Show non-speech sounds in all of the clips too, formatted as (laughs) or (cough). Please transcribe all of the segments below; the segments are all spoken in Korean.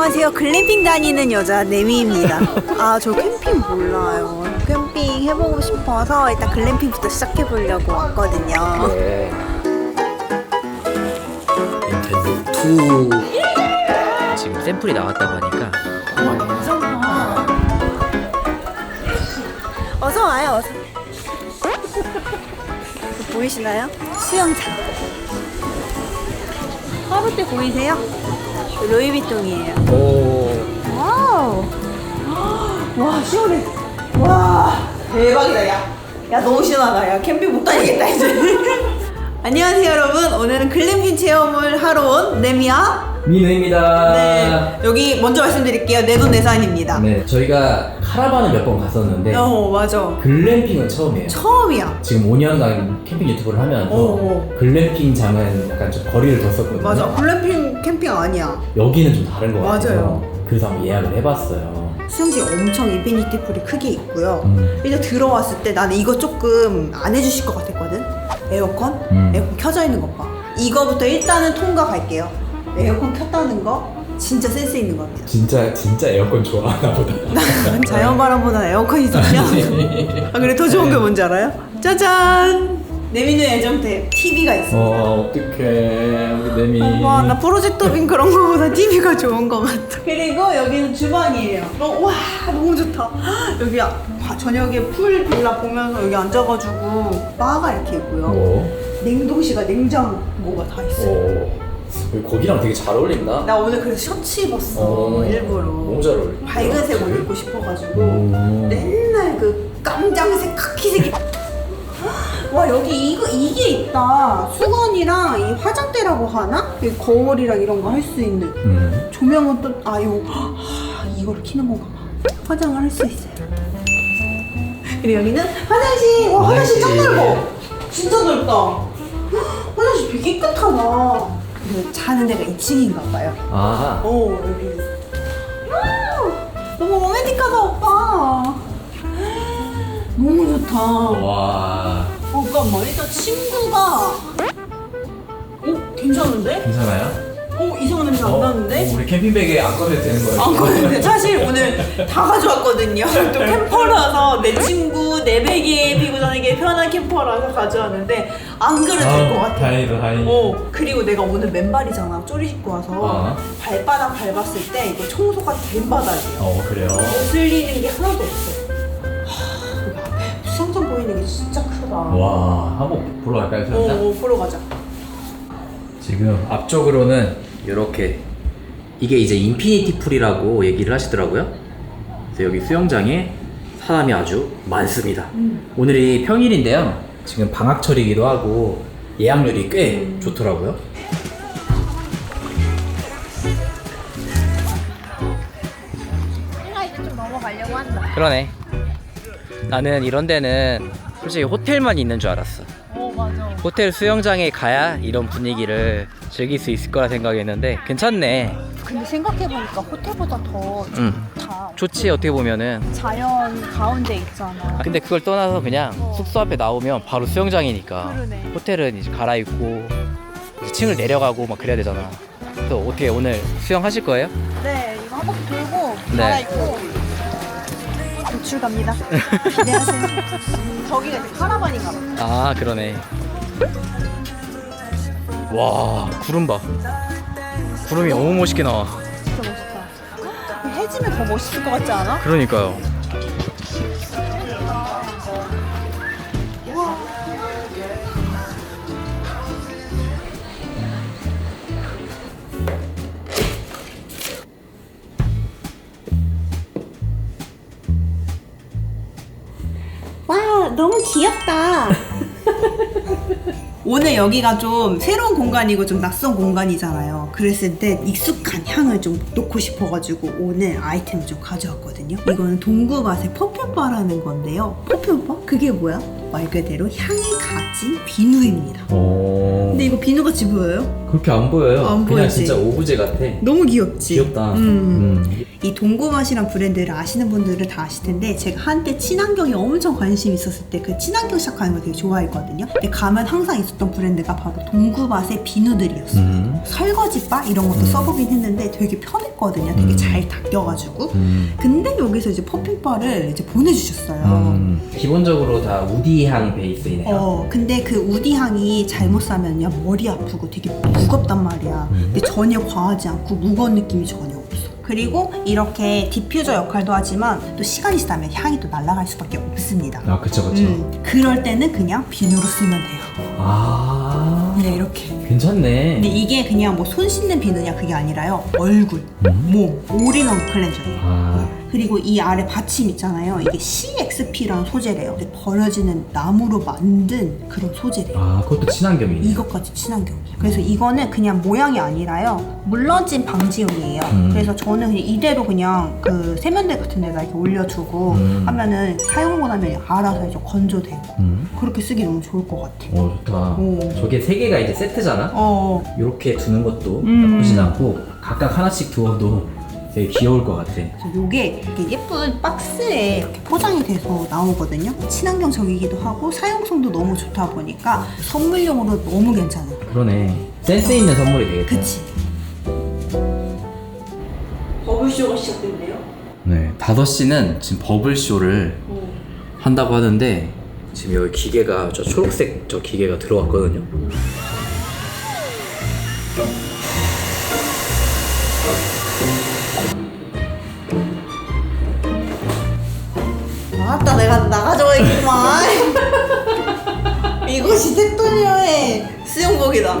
안녕하세요. 글램핑 다니는 여자 네미입니다. 아, 저 캠핑 몰라요. 캠핑 해보고 싶어서 일단 글램핑부터 시작해보려고 왔거든요. 네. 닌텐도 2 지금 샘플이 나왔다고 하니까 어서 와요, 어서. 보이시나요? 수영장. 하루 때 보이세요? 루이비통이에요. 오 와우. 와, 시원해. 와, 대박이다, 야. 야, 너무 시원하다. 야, 캠핑 못 다니겠다, 이제. 안녕하세요, 여러분. 오늘은 글램핑 체험을 하러 온 레미야. 민우입니다. 네. 여기 먼저 말씀드릴게요. 내돈내산입니다. 네, 저희가 카라반을 몇 번 갔었는데 어, 맞아. 글램핑은 처음이에요. 처음이야. 지금 5년간 캠핑 유튜브를 하면서 어, 어. 글램핑장은 약간 좀 거리를 뒀었거든요. 맞아. 글램핑 캠핑 아니야. 여기는 좀 다른 것 같아요. 맞아요. 그래서 한번 예약을 해봤어요. 수영장 엄청 인피니티 풀이 크게 있고요. 음. 일단 들어왔을 때 나는 이거 조금 안 해주실 것 같았거든? 에어컨? 음. 에어컨 켜져 있는 것 봐. 이거부터 일단은 통과 갈게요. 에어컨 켰다는 거 진짜 센스 있는 겁니다. 진짜 진짜 에어컨 좋아하나 보다. (laughs) 난 자연바람보다 에어컨이 좋냐? 아, 그래 더 좋은 게 뭔지 알아요? 짜잔! 내미는 애정템 TV가 있어. 어 어떡해 우리 내미. 와, 나 프로젝터빈 (laughs) 그런 거보다 TV가 좋은 것 같아. 그리고 여기는 주방이에요. 어, 와, 너무 좋다. (gasps) 여기 아- 저녁에 풀 빌라 보면서 여기 앉아가지고 바가 이렇게 있고요. 뭐? 냉동실과 냉장고가 다 있어요. 오. 거기랑 되게 잘 어울린다. 나 오늘 그래서 셔츠 입었어, 어, 일부러. 너무 잘 어울린다. 밝은 색 옷 입고 싶어가지고 오. 맨날 그 깜장색, 카키색. 와 여기 이거 이게 있다. 수건이랑 이 화장대라고 하나? 이 거울이랑 이런 거 할 수 있는. 음. 조명은 또아 이거 이거를 키는 건가 봐. 화장을 할 수 있어요. 그리고 여기는 화장실. 와 화장실 짱. 넓어. 진짜 넓다. 헉, 화장실 되게 깨끗하다. 그리고 자는 데가 2층인가 봐요. 아. 오 여기. 와우, 너무 로맨틱하다 오빠. 너무 좋다. 와. 어, 잠깐만 일단 친구가. 어 괜찮은데? 괜찮아요? 어 이상한 냄새 안 나는데? 어, 우리 캠핑백에 안 꺼내도 되는 거예요? 안 그런데 (laughs) 사실 오늘 다 가져왔거든요. (laughs) 또 캠퍼라서 내 친구 내 베개에 피고 다니기 편한 캠퍼라서 가져왔는데 안 그래도 될 것 같아. 다행이다, 다행이다. 어 그리고 내가 오늘 맨발이잖아. 쪼리 신고 와서 어. 발바닥 밟았을 때 이거 청소가 된 바닥이에요. 어, 그래요? 쓸리는 게 하나도 없어. 하, 여기 앞에 수영장 보이는 게 진짜 크다. 와, 한번 보러 갈까요, 어, 수영장? 어 보러 가자. 지금 앞쪽으로는 이렇게 이게 이제 인피니티 풀이라고 얘기를 하시더라고요. 그래서 여기 수영장에 사람이 아주 많습니다. 오늘이 평일인데요. 지금 방학철이기도 하고 예약률이 꽤 좋더라고요. 내가 이제 좀 넘어가려고 한다. 그러네. 나는 이런 데는 솔직히 호텔만 있는 줄 알았어. 어 맞아. 호텔 수영장에 가야 이런 분위기를 즐길 수 있을 거라 생각했는데 괜찮네. 근데 생각해보니까 호텔보다 더 응. 좋다. 좋지 어떻게 보면은. 자연 가운데 있잖아. 아, 근데 그걸 떠나서 그냥 어. 숙소 앞에 나오면 바로 수영장이니까 그러네. 호텔은 이제 갈아입고 이제 층을 내려가고 막 그래야 되잖아. 또 어떻게 오늘 수영하실 거예요? 네, 이거 한 바퀴 돌고 네. 갈아입고 도출 갑니다. (laughs) 기대하세요. 저기가 이제 카라반인가 봐. 아 그러네. 와 구름 봐. 구름이 너무 멋있게 나와. 진짜 멋있다. 해지면 더 멋있을 것 같지 않아? 그러니까요. 너무 귀엽다. (laughs) 오늘 여기가 좀 새로운 공간이고 좀 낯선 공간이잖아요. 그랬을 때 익숙한 향을 좀 놓고 싶어가지고 오늘 아이템을 좀 가져왔거든요. 이거는 동구밭의 퍼퓸바라는 건데요. 퍼퓸바? 그게 뭐야? 말 그대로 향이 가진 비누입니다. 오. 근데 이거 비누같이 보여요? 그렇게 안 보여요. 안 그냥 보이지? 진짜 오브제 같아. 너무 귀엽지? 귀엽다. 음. 음. 이 동구맛이란 브랜드를 아시는 분들은 다 아실 텐데 제가 한때 친환경에 엄청 관심 있었을 때 그 친환경 시작하는 거 되게 좋아했거든요. 근데 가면 항상 있었던 브랜드가 바로 동구맛의 비누들이었어요. 음. 설거지 바 이런 것도 써보긴 했는데 되게 편했거든요. 되게 음. 잘 닦여가지고. 음. 근데 여기서 이제 퍼퓸바를 이제 보내주셨어요. 음. 기본적으로 다 우디향 베이스이네요. 어, 근데 그 우디 향이 잘못 사면요 머리 아프고 되게 무겁단 말이야. 음. 근데 전혀 과하지 않고 무거운 느낌이 전혀 없어. 그리고 이렇게 디퓨저 역할도 하지만 또 시간이 지나면 향이 또 날아갈 수밖에 없습니다. 아 그쵸 그쵸. 음, 그럴 때는 그냥 비누로 쓰면 돼요. 아 그냥 이렇게. 괜찮네. 근데 이게 그냥 뭐 손 씻는 비누냐 그게 아니라요. 얼굴, 몸, 올인원 클렌저예요. 아 그리고 이 아래 받침 있잖아요. 이게 CXP라는 소재래요. 버려지는 나무로 만든 그런 소재래요. 아, 그것도 친환경이네. 이것까지 친환경이에요. 그래서 이거는 그냥 모양이 아니라요. 물러짐 방지용이에요. 음. 그래서 저는 그냥 이대로 그냥 그 세면대 같은 데다 이렇게 올려두고 음. 하면은 사용하고 나면 알아서 이제 건조되고 음. 그렇게 쓰기 너무 좋을 것 같아요. 어 좋다. 오. 저게 세 개가 이제 세트잖아. 어, 이렇게 두는 것도 음. 나쁘진 않고 각각 하나씩 두어도 되게 귀여울 것 같아. 그래서 요게 이렇게 예쁜 박스에 이렇게 포장이 돼서 나오거든요. 친환경적이기도 하고 사용성도 너무 좋다 보니까 선물용으로 너무 괜찮아요. 그러네. 센스 있는 선물이 되겠다. 그치? 버블쇼가 시작됐네요. 네, 다섯 씨는 지금 버블 쇼를 한다고 하는데 지금 여기 기계가 저 초록색 저 기계가 들어왔거든요. 아따 내가 나가져야겠구만. (laughs) 이것이 택도녀의 수영복이다.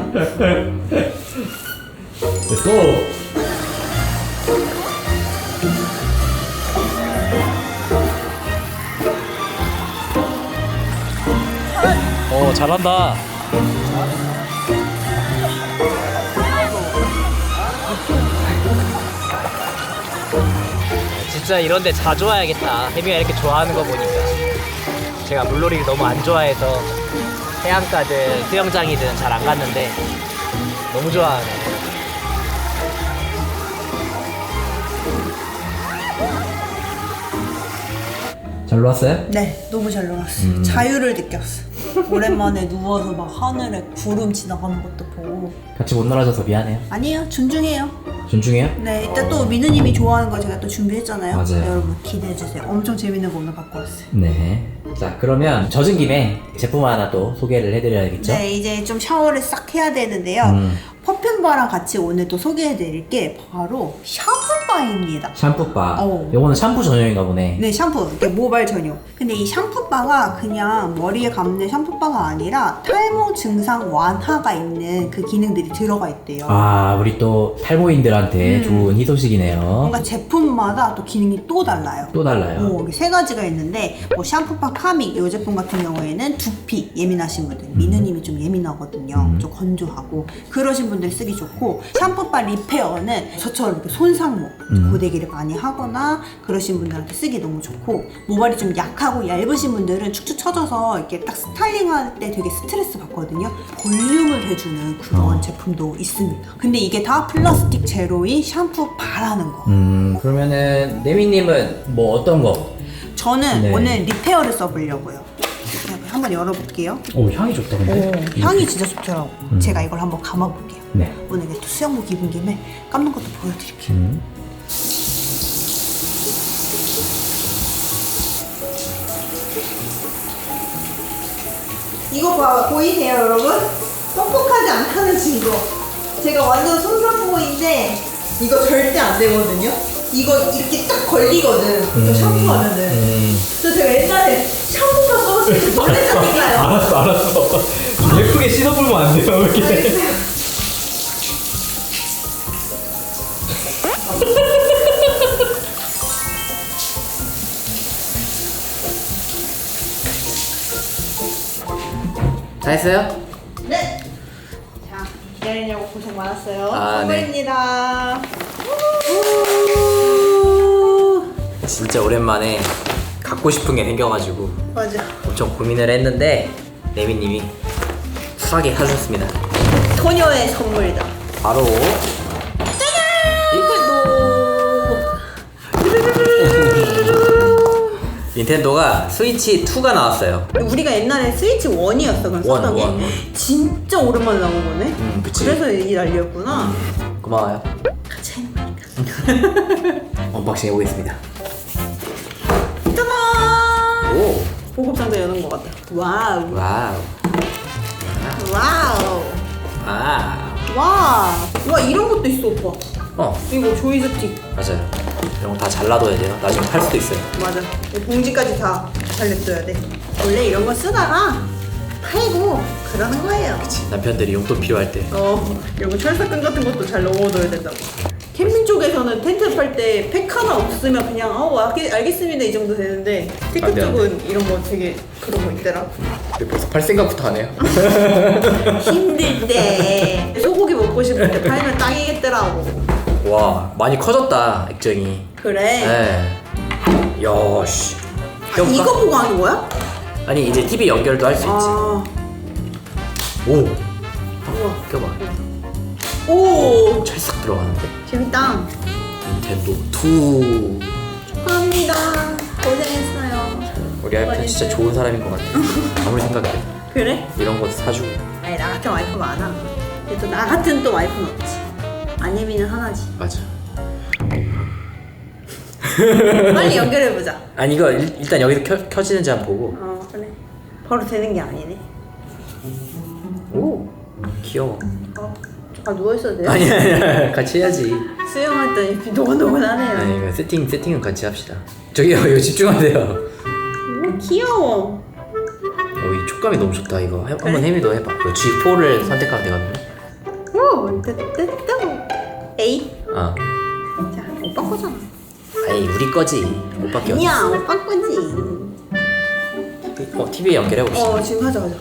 또어 잘한다. 진짜 이런 데 자주 와야겠다. 혜미가 이렇게 좋아하는 거 보니까. 제가 물놀이를 너무 안 좋아해서 해안가든 수영장이든 잘 안 갔는데 너무 좋아하네. 잘 놀았어요? 네 너무 잘 놀았어 음. 자유를 느꼈어 오랜만에 누워서 막 하늘에 구름 지나가는 것도 보고 같이 못 놀아줘서 미안해요. 아니에요 존중해요 존중해요? 네 이따 또 민우님이 좋아하는 거 제가 또 준비했잖아요 맞아요. 여러분 기대해 주세요 엄청 재밌는 거 오늘 갖고 왔어요 네. 자 그러면 젖은 김에 제품 하나 또 소개를 해드려야겠죠? 네 이제 좀 샤워를 싹 해야 되는데요 음. 퍼퓸바랑 같이 오늘 또 소개해 드릴 게 바로 샴푸바입니다 샴푸바. 어. 요거는 샴푸 전용인가 보네. 네 샴푸 이게 모발 전용 근데 이 샴푸바가 그냥 머리에 감는 샴푸바가 아니라 탈모 증상 완화가 있는 그 기능들이 들어가 있대요 아 우리 또 탈모인들한테 음. 좋은 희소식이네요. 뭔가 제품마다 또 기능이 또 달라요 또 달라요. 오, 이게 세 가지가 있는데 뭐 샴푸바 카믹 이 제품 같은 경우에는 두피 예민하신 분들 미느님이 좀 예민하거든요 음. 좀 건조하고 그러신 분들 쓰기 좋고 샴푸바 리페어는 저처럼 이렇게 손상모 음. 고데기를 많이 하거나 그러신 분들한테 쓰기 너무 좋고 모발이 좀 약하고 얇으신 분들은 축축 처져서 이렇게 딱 스타일링할 때 되게 스트레스 받거든요 볼륨을 해주는 그런 어. 제품도 있습니다 근데 이게 다 플라스틱 제로인 샴푸 바라는 거 음 그러면은 네미님은 뭐 어떤 거? 저는 네. 오늘 리페어를 써보려고요. 한번 열어볼게요. 오 향이 좋다 근데. 오, 향이 진짜 좋더라고. 음. 제가 이걸 한번 감아볼게요. 네. 오늘 또 수영복 입은 김에 감는 것도 보여드릴게요. 음. 이거 봐, 보이세요, 여러분? 뻑뻑하지 않다는 증거. 제가 완전 손상보인데 이거 절대 안 되거든요. 이거 이렇게 딱 걸리거든. 저 샴푸하면은. 음. 저 제가 옛날에 샴푸가 떨어질 때 (laughs) 놀랬다니까요. 알았어 알았어. 예쁘게 씻어보면 안 돼요 이렇게. 다 했어요? 네. 자, 기다리냐고 고생 많았어요. 아, 네. 선물입니다. 진짜 오랜만에 갖고 싶은 게 생겨가지고 맞아. 엄청 고민을 했는데 네미님이 쿨하게 사주셨습니다. 소녀의 선물이다. 바로 닌텐도가 스위치 2가 나왔어요. 우리가 옛날에 스위치 1이었어 그럼 원, 썼던 게 원, 원. 진짜 오랜만에 나온 거네. 음, 그치. 그래서 이 난리였구나. 고마워요. 같이 하는 거니까. 언박싱 해보겠습니다. 짜잔! 오, 보급 상자 여는 것 같다. 와우. 와우, 와우. 와우. 와. 와 이런 것도 있어 오빠. 어, 이거 조이스틱. 맞아요. 이런 거 다 잘라둬야 돼요. 나중에 팔 수도 있어요. 맞아. 이 봉지까지 다잘 냅둬야 돼. 원래 이런 거 쓰다가 팔고 그러는 거예요. 남편들이 용돈 필요할 때. 어, 이런 거 철사끈 같은 것도 잘 넣어둬야 된다고. 캠핑 쪽에서는 텐트 팔 때 팩 하나 없으면 그냥 어 알겠, 알겠습니다 이 정도 되는데 테크 안 돼, 안 쪽은 이런 거 되게 그런 거 있더라. 벌써 팔 생각부터 하네요. (laughs) 힘들 때 소고기 먹고 싶을 때 팔면 딱이겠더라고. 와, 많이 커졌다, 액정이. 그래. 네. 야, 씨. 아, 껴볼까? 이거 보고 하는 거야? 아니 이제 TV 연결도 할 수 있지. 아, 오, 우와. 껴봐. 오, 찰싹 들어가는데. 재밌다. 닌텐도 2. 축하합니다. 고생했어요. 우리 와이프는 진짜 좋은 사람인 것 같아. (laughs) 아무리 생각해도 그래? 이런 거 사주고. 아니 나 같은 와이프 많아. 근데 또 나 같은 또 와이프는 없지. 아니면은 하나지. 맞아. 빨리 연결해 보자. 아니 이거 일, 일단 여기서 켜, 켜지는지 한번 보고. 어 그래. 바로 되는 게 아니네. 오, 귀여워. 어, 아 누워 있어도 돼요? 아니 아니 같이 해야지. 때 노곤노곤하네요. 아니 이거 세팅 세팅은 같이 합시다. 저기요 이거 집중하세요. 오 귀여워. 어, 이 촉감이 너무 좋다 이거. 해, 한번 혜미도 해봐. 이거 G4를 선택하면 되거든요. 오 뜨뜨뜨. 에이. 어. 자 오빠 거잖아. 아니 우리 거지. 오빠께 어디? 아니야 오빠 거지. 어 TV에 연결해 봅시다. 어 지금 하자 하자.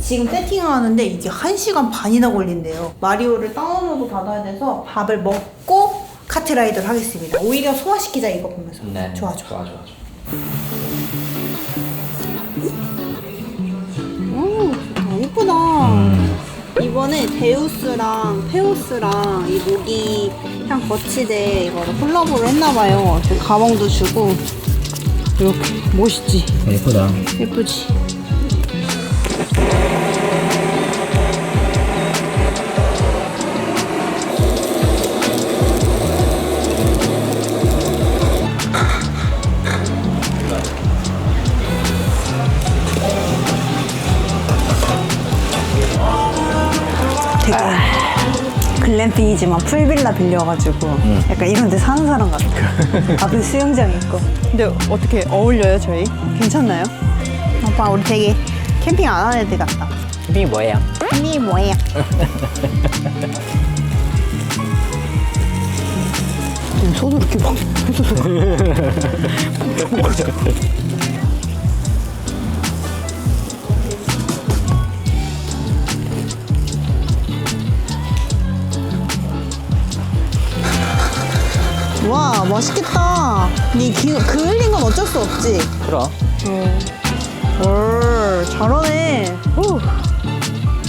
지금 세팅을 하는데 이게 1시간 반이나 걸린대요. 마리오를 다운로드 받아야 돼서 밥을 먹고 카트라이더를 하겠습니다. 오히려 소화시키자 이거 보면서. 네. 좋아 좋아. 좋아 좋아. 좋아. 데우스랑 페오스랑 이 모기 향 거치대 이거를 콜라보를 했나봐요. 가방도 주고 이렇게 멋있지? 예쁘다. 예쁘지? 글램핑이지만 풀빌라 빌려가지고 약간 이런 데 사는 사람 같아. 앞에 (laughs) 수영장 있고. 근데 어떻게 어울려요, 저희? 괜찮나요? 오빠, 우리 되게 캠핑 안 하는 애들 같다. TV이 뭐예요? 캠핑이 뭐예요? 손으로 이렇게 막 (laughs) (laughs) 와 맛있겠다. 이 기, 그 흘린 건 어쩔 수 없지. 그럼. 헐 잘하네. 오.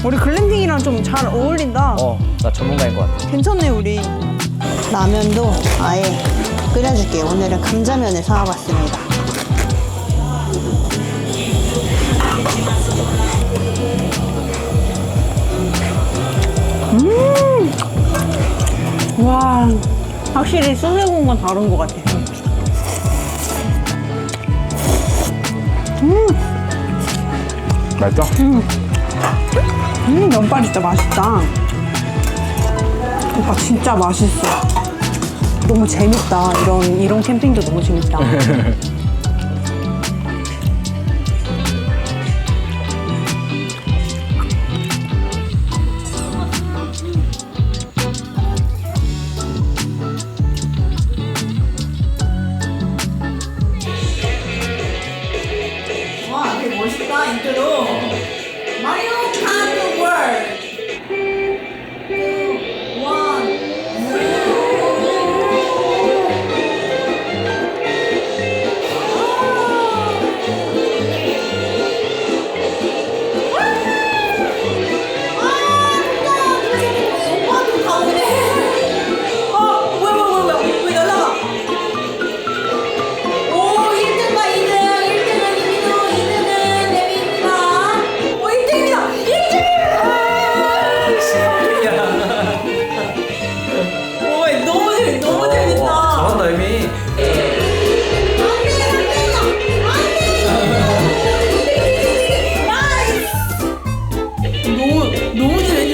우리 글램핑이랑 좀 잘 어울린다. 어, 나 전문가인 것 같아. 괜찮네 우리. 라면도 아예 끓여줄게요. 오늘은 감자면을 사와봤습니다. 음. 와, 확실히 건 다른 것 같아. 맛있어? 음, 면발 진짜 맛있다. 오빠 진짜 맛있어. 너무 재밌다. 이런 이런 캠핑도 너무 재밌다. (laughs)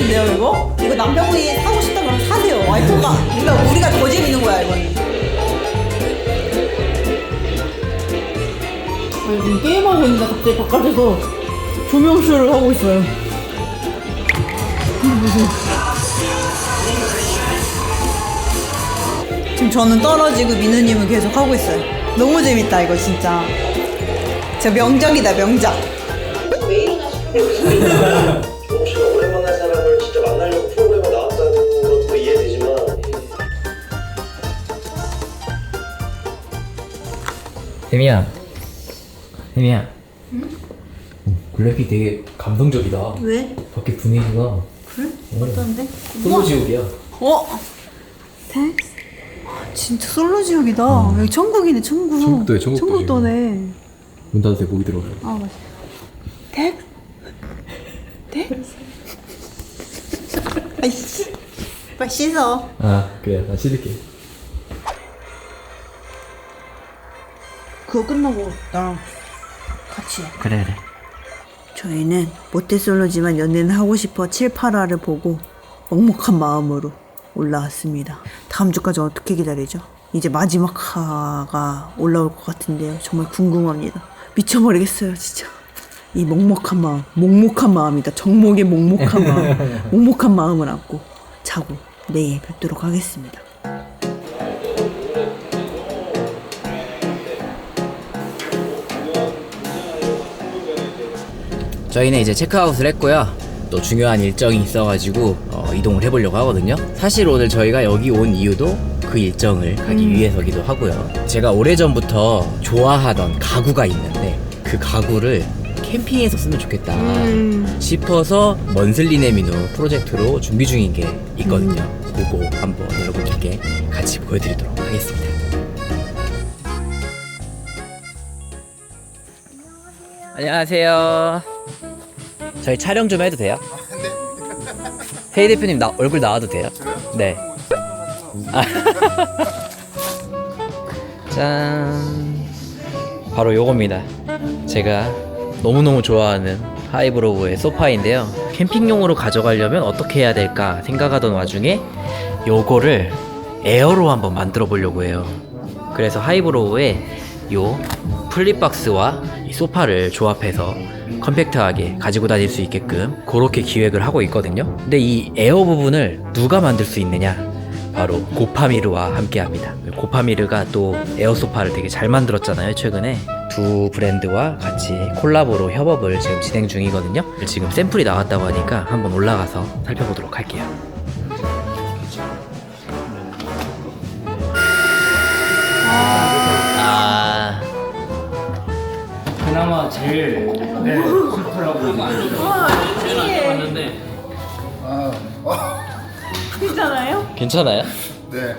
재밌는데요 이거? 이거 남편분이 사고 싶다 그러면 사세요. 와이프가 그러니까 우리가 더 재밌는 거야 이거는 지금 게임하고 있는데 갑자기 바깥에서 조명쇼를 하고 있어요. 지금 저는 떨어지고 민우님은 계속 하고 있어요. 너무 재밌다 이거 진짜. 진짜 명작이다 명작. 왜 일어나시고 (laughs) 혜미야 혜미야 블랙이 되게 감동적이다 왜? 밖에 분위기가 그래? 어떤데? 솔로 지옥이야 어? 텍스? 진짜 솔로 지옥이다. 여기 천국이네 천국. 천국도네, 천국도 천국도네. 문 닫을 때 목이 들어 아 맞아. 텍스? 텍스? 아이씨. 빨리 씻어. 아 그래 나 씻을게 그거 끝나고 나랑 같이 해. 그래 그래 저희는 모태솔로지만 연애는 하고 싶어 7, 8화를 보고 먹먹한 마음으로 올라왔습니다. 다음 주까지 어떻게 기다리죠? 이제 마지막 화가 올라올 것 같은데요. 정말 궁금합니다. 미쳐버리겠어요, 진짜. 이 먹먹한 마음, 먹먹한 마음이다. 정목의 먹먹한 마음, (laughs) 먹먹한 마음을 안고 자고 내일 뵙도록 하겠습니다. 저희는 이제 체크아웃을 했고요. 또 중요한 일정이 있어가지고 어, 이동을 해보려고 하거든요. 사실 오늘 저희가 여기 온 이유도 그 일정을 가기 위해서기도 하고요. 제가 오래전부터 좋아하던 가구가 있는데 그 가구를 캠핑에서 쓰면 좋겠다 싶어서 먼슬리네 미누 프로젝트로 준비 중인 게 있거든요. 그거 한번 여러분들께 같이 보여드리도록 하겠습니다. 안녕하세요. 저희 촬영 좀 해도 돼요? 회의 대표님 나 얼굴 나와도 돼요? 네. 아. (laughs) 짠. 바로 요겁니다. 제가 너무너무 좋아하는 하이브로우의 소파인데요. 캠핑용으로 가져가려면 어떻게 해야 될까 생각하던 와중에 요거를 에어로 한번 만들어 보려고 해요. 그래서 하이브로우의 요 플립박스와 이 소파를 조합해서 컴팩트하게 가지고 다닐 수 있게끔 그렇게 기획을 하고 있거든요. 근데 이 에어 부분을 누가 만들 수 있느냐? 바로 고파미르와 함께 합니다. 고파미르가 또 에어 소파를 되게 잘 만들었잖아요, 최근에. 두 브랜드와 같이 콜라보로 협업을 지금 진행 중이거든요. 지금 샘플이 나왔다고 하니까 한번 올라가서 살펴보도록 할게요. 제일 네, 슈퍼라고 봤는데 괜찮아요? 괜찮아요? 네.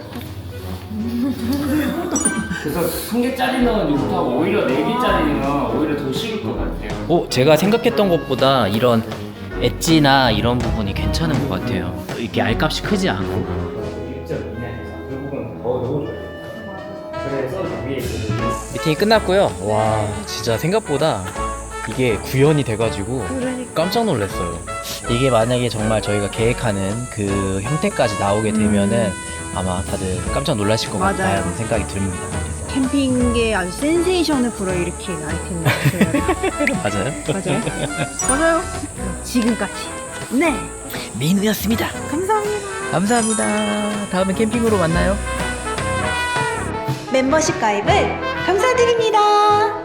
그래서 한 개짜리 넣은 육하고 오히려 네 개짜리는 오히려 더 식을 것 같아요. 어, 제가 생각했던 것보다 이런 엣지나 이런 부분이 괜찮은 것 같아요. 이렇게 알값이 크지 않고. 미팅이 끝났고요. 와, 진짜 생각보다 이게 구현이 돼가지고 깜짝 놀랐어요. 이게 만약에 정말 저희가 계획하는 그 형태까지 나오게 되면은 아마 다들 깜짝 놀라실 것 맞아요. 같다는 생각이 듭니다. 캠핑계 아주 센세이션을 불어일으킨 아이템이었어요. (laughs) 맞아요? 맞아요? 맞아요. 지금까지. 네. 민우였습니다. 감사합니다. 감사합니다. 다음에 캠핑으로 만나요. 멤버십 가입을 감사드립니다.